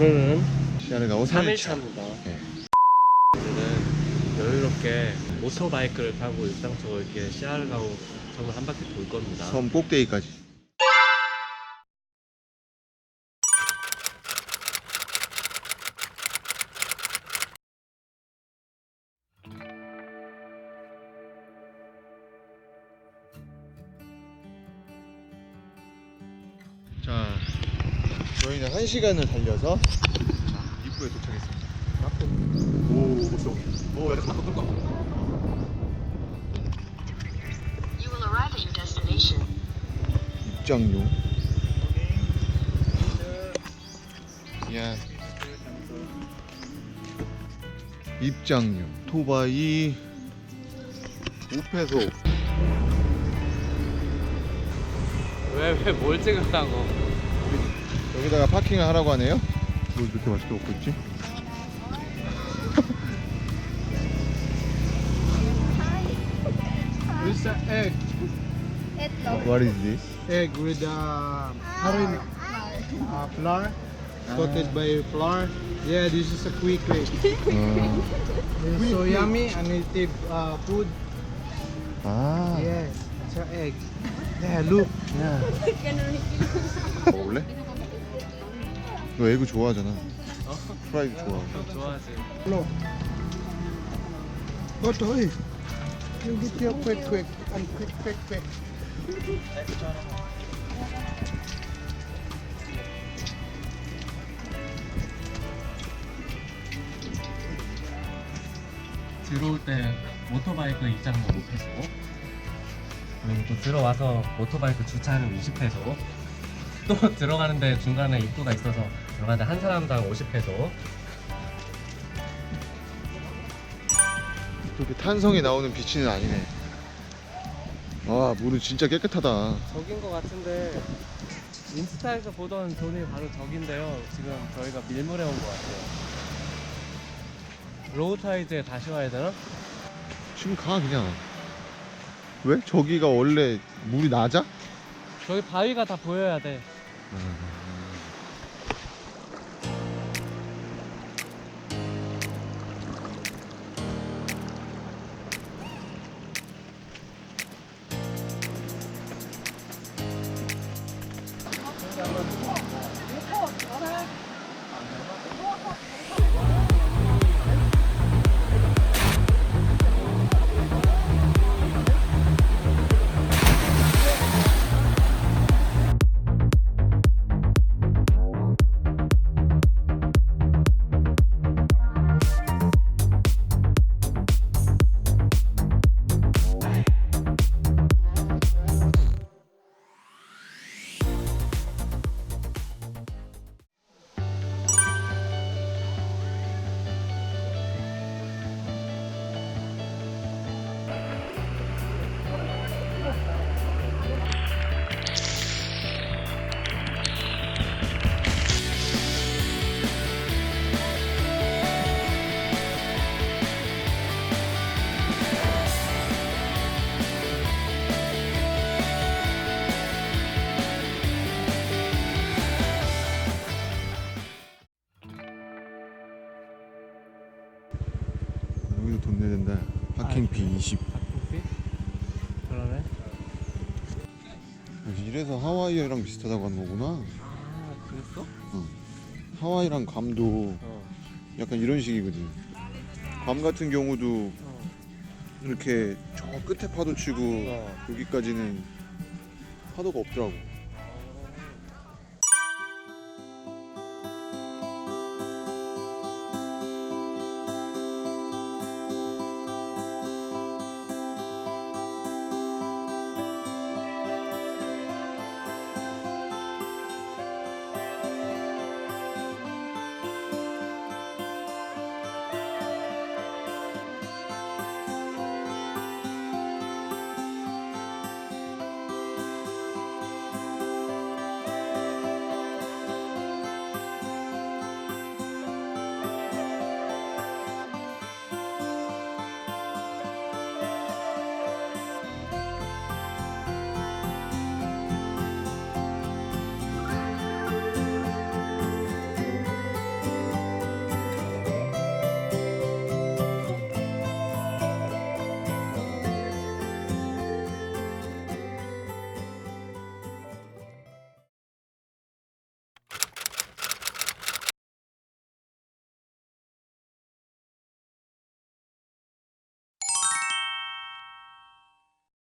오늘은 시간을 가고 3일차입니다. 네. 오늘은 여유롭게 오토바이크를 타고 일상적으로 이렇게 시야를 가고 섬을 한 바퀴 돌 겁니다. 섬 꼭대기까지. 저희는 한 시간을 달려서 자, 입구에 도착했습니다. 오, 무서워. 오, 약간 깜깜깜. You will arrive at your destination. 입장료. 야. 입장료. 토바이 5페소. 왜 왜 뭘 찍으라고? 여기다가 파킹을 하라고 하네요. 뭘 이렇게 맛있게 먹고 있지? This is egg, What is this? egg with uh, harin, uh, flour, coated by flour. Yeah, this is a quick way. 어. This is so yummy, a native uh, food. 아. Yes, it's an egg. Yeah, look. Yeah. 너 에그 좋아하잖아. 어? 프라이드 좋아. 저 좋아하지. Look. Go to it. You get your quick, quick, and quick, quick, quick. 들어올 때 오토바이크 입장료 5페소 그리고 또 들어와서 오토바이크 주차는 20페소 또 들어가는데 중간에 입구가 있어서 들어가는데 한 사람당 50페소 그렇게 탄성이 나오는 비치는 아니네. 와, 물은 진짜 깨끗하다. 저긴 것 같은데 인스타에서 보던 돈이 바로 저긴데요 지금 저희가 밀물에 온 것 같아요 로우 타이즈에 다시 와야 되나? 지금 가 그냥. 왜? 저기가 원래 물이 낮아? 저기 바위가 다 보여야 돼 여 기도 돈 내야 된다. 파킹비 20. 박국비? 그러네 이래서 하와이랑 비슷하다고 하는 거구나. 아 그랬어? 하와이랑 괌도 어, 약간 이런 식이거든. 괌 같은 경우도 어. 이렇게 저 끝에 파도 치고 어. 여기까지는 파도가 없더라고.